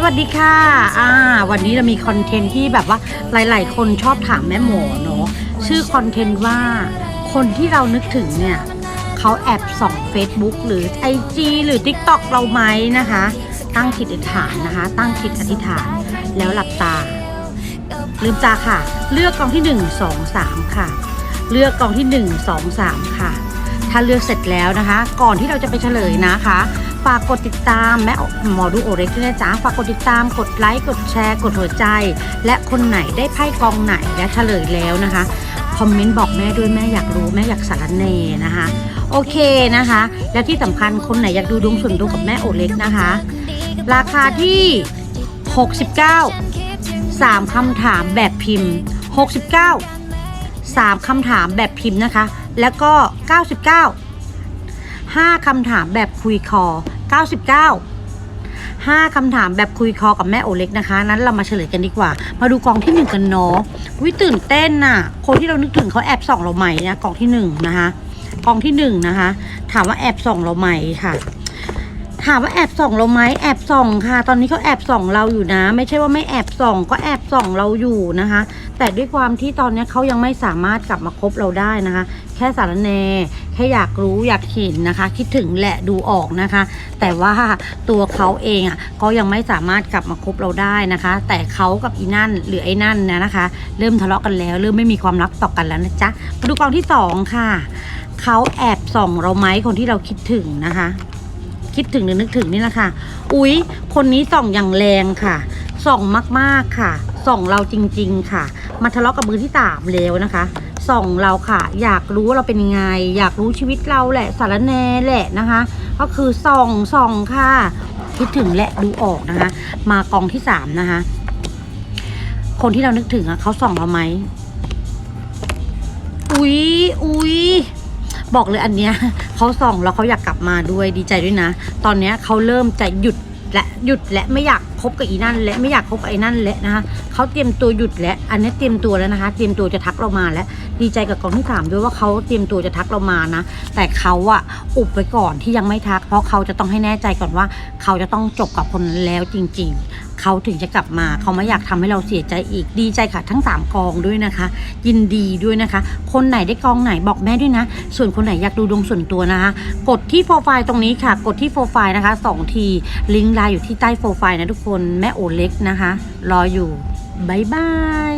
สวัสดีค่ะ อ่า วันนี้เรามีคอนเทนต์ที่แบบว่าหลาย ๆ คนชอบถามแม่หมอเนาะ ชื่อคอนเทนต์ว่าคนที่เรานึกถึงเนี่ยเขาแอบส่อง Facebook หรือ IG หรือ TikTok เราไหมนะคะ ตั้งจิตอธิษฐานนะคะ ตั้งจิตอธิษฐานแล้วหลับตา ลืมตาค่ะ เลือกกองที่ 1 2 3 ค่ะ เลือกกองที่ 1 2 3 ค่ะ ถ้าเลือกเสร็จแล้วนะคะ ก่อนที่เราจะไปเฉลยนะคะ ฝากกดติดตามแม่หมอดูโอเร็กด้วยนะจ๊ะฝากกดติดตามกดไลค์กดแชร์ กดหัวใจ และคนไหนได้ไพ่กองไหนและเฉลยแล้วนะคะคอมเมนต์บอกแม่ด้วยแม่อยากรู้แม่อยากสารแหนนะคะ โอเคนะคะ และที่สำคัญคนไหนอยากดูดวงส่วนตัวกับแม่โอเล็กนะคะ ราคาที่ 69 3คำถามแบบพิมพ์ 69 3คำถามแบบพิมพ์นะคะ แล้วก็ 99 5คำถามแบบคุยคอ 99 5คำถามแบบคุยคอกับแม่โอเล็กนะคะ นั้นเรามาเฉลยกันดีกว่า มาดูกองที่หนึ่งกันเนาะวิตื่นเต้นน่ะ คนที่เรานึกถึงเขาแอบส่องเราใหม่นะกองที่หนึ่งนะคะกองที่หนึ่งนะคะ ถามว่าแอบส่องเราไหมค่ะ ถามว่าแอบส่องเราไหมแอบส่องค่ะ ตอนนี้เขาแอบส่องเราอยู่นะ ไม่ใช่ว่าไม่แอบส่อง ก็แอบส่องเราอยู่นะคะ แต่ด้วยความที่ตอนนี้เขายังไม่สามารถกลับมาคบเราได้นะคะ แค่สารแนแค่อยากรู้อยากเห็นนะคะ คิดถึงแหละดูออกนะคะ แต่ว่าตัวเขาเองอะก็ยังไม่สามารถกลับมาคบเราได้นะคะ แต่เขากับอีนั่นหรือไอ้นั่นนยนะคะ เริ่มทะเลาะกันแล้ว เริ่มไม่มีความรักต่อกันแล้วนะจ๊ะมาดูกองที่สองค่ะเขาแอบส่องเราไหมคนที่เราคิดถึงนะคะ คิดถึงหรือนึกถึงนี่แหละค่ะ อุ๊ย คนนี้ส่องอย่างแรงค่ะ ส่องมากๆค่ะ ส่องเราจริง ๆ ค่ะ มาทะเลาะกับมือที่สามแล้วนะคะ ส่องเราค่ะ อยากรู้ว่าเราเป็นยังไง อยากรู้ชีวิตเราแหละสารแนแหละนะคะ ก็คือส่องส่องค่ะ คิดถึงและดูออกนะคะ มากองที่สามนะคะ คนที่เรานึกถึงอะเขาส่องเราไหม อุ๊ย อุ๊ย บอกเลยอันเนี้ยเขาส่องแล้วเขาอยากกลับมาด้วยดีใจด้วยนะ ตอนเนี้ยเขาเริ่มจะหยุดและหยุดและไม่อยากคบกับอีนั่น และไม่อยากคบกับไอ้นั่นและนะคะเขาเตรียมตัวหยุดและอันนี้เตรียมตัวแล้วนะคะ เตรียมตัวจะทักเรามาแล้วดีใจกับกองที่สามด้วยว่าเขาเตรียมตัวจะทักเรามานะ แต่เขาอะอุบไว้ก่อนที่ยังไม่ทัก เพราะเขาจะต้องให้แน่ใจก่อนว่า เขาจะต้องจบกับคนนั้นแล้วจริง ๆ เขาถึงจะกลับมาเขาไม่อยากทำให้เราเสียใจอีกดีใจค่ะ ทั้ง 3 กองด้วยนะคะ ยินดีด้วยนะคะ คนไหนได้กองไหนบอกแม่ด้วยนะ ส่วนคนไหนอยากดูดวงส่วนตัวนะคะ กดที่โปรไฟล์ตรงนี้ค่ะ กดที่โปรไฟล์นะคะ2ทีลิงก์ไลน์อยู่ที่ใต้โปรไฟล์นะทุกคนแม่โอเล็กนะคะ รออยู่บายบาย